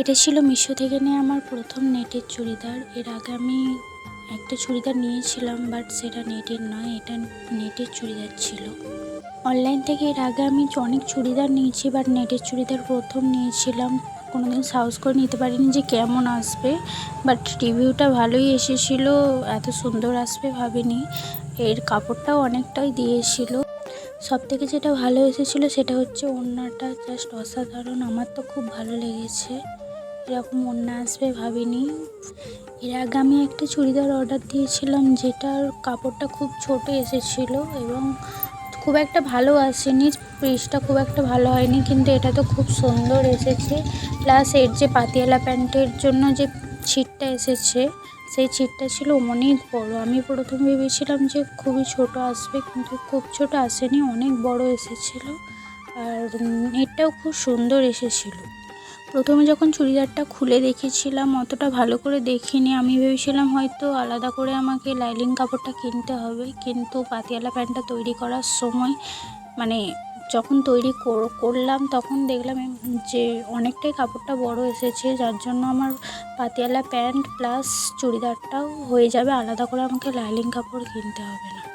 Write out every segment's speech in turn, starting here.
এটা ছিল মিশো থেকে নিয়ে আমার প্রথম নেটের চুড়িদার। এর আগে আমি একটা চুড়িদার নিয়েছিলাম, বাট সেটা নেটের নয়, এটা নেটের চুড়িদার ছিল। অনলাইন থেকে এর আগে আমি অনেক চুড়িদার নিয়েছি, বাট নেটের চুড়িদার প্রথম নিয়েছিলাম। কোনোদিন সাহস করে নিতে পারিনি যে কেমন আসবে, বাট রিভিউটা ভালোই এসেছিল, এত সুন্দর আসবে ভাবিনি। এর কাপড়টাও অনেকটাই দিয়েছিল। সব থেকে যেটা ভালো এসেছিল সেটা হচ্ছে ওড়নাটা জাস্ট অসাধারণ। আমার তো খুব ভালো লেগেছে। এরকম ওড়না আসবে ভাবিনি। এর আগে আমি একটা চুড়িদার অর্ডার দিয়েছিলাম যেটার কাপড়টা খুব ছোট এসেছিল এবং খুব একটা ভালো আসেনি পিসটা খুব একটা ভালো হয়নি, কিন্তু এটা তো খুব সুন্দর এসেছে। প্লাস এর যে পাতিয়ালা প্যান্টের জন্য যে ছিটটা এসেছে সেই ছিটটা ছিল অনেক বড়। আমি প্রথম ভেবেছিলাম যে খুবই ছোট আসবে কিন্তু খুব ছোট আসেনি, অনেক বড় এসেছিল আর নেটটাও খুব সুন্দর এসেছিল। প্রথমে যখন চুড়িদারটা খুলে দেখেছিলাম, অতটা ভালো করে দেখিনি। আমি ভেবেছিলাম হয়তো আলাদা করে আমাকে লাইলিং কাপড়টা কিনতে হবে, কিন্তু পাতিয়ালা প্যান্টটা তৈরি করার সময় মানে যখন তৈরি কর- করলাম তখন দেখলাম যে অনেকটাই কাপড়টা বড় এসেছে, যার জন্য আমার পাতিয়ালা প্যান্ট প্লাস চুড়িদারটাও হয়ে যাবে, আলাদা করে আমাকে লাইলিং কাপড় কিনতে হবে না।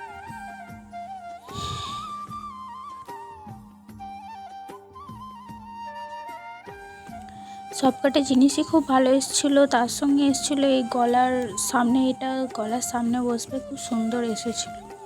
সবকটা জিনিসই খুব ভালো এসেছিল, তার সঙ্গে এসেছিল এই গলার সামনে, এটা গলার সামনে বসবে, খুব সুন্দর এসেছিল।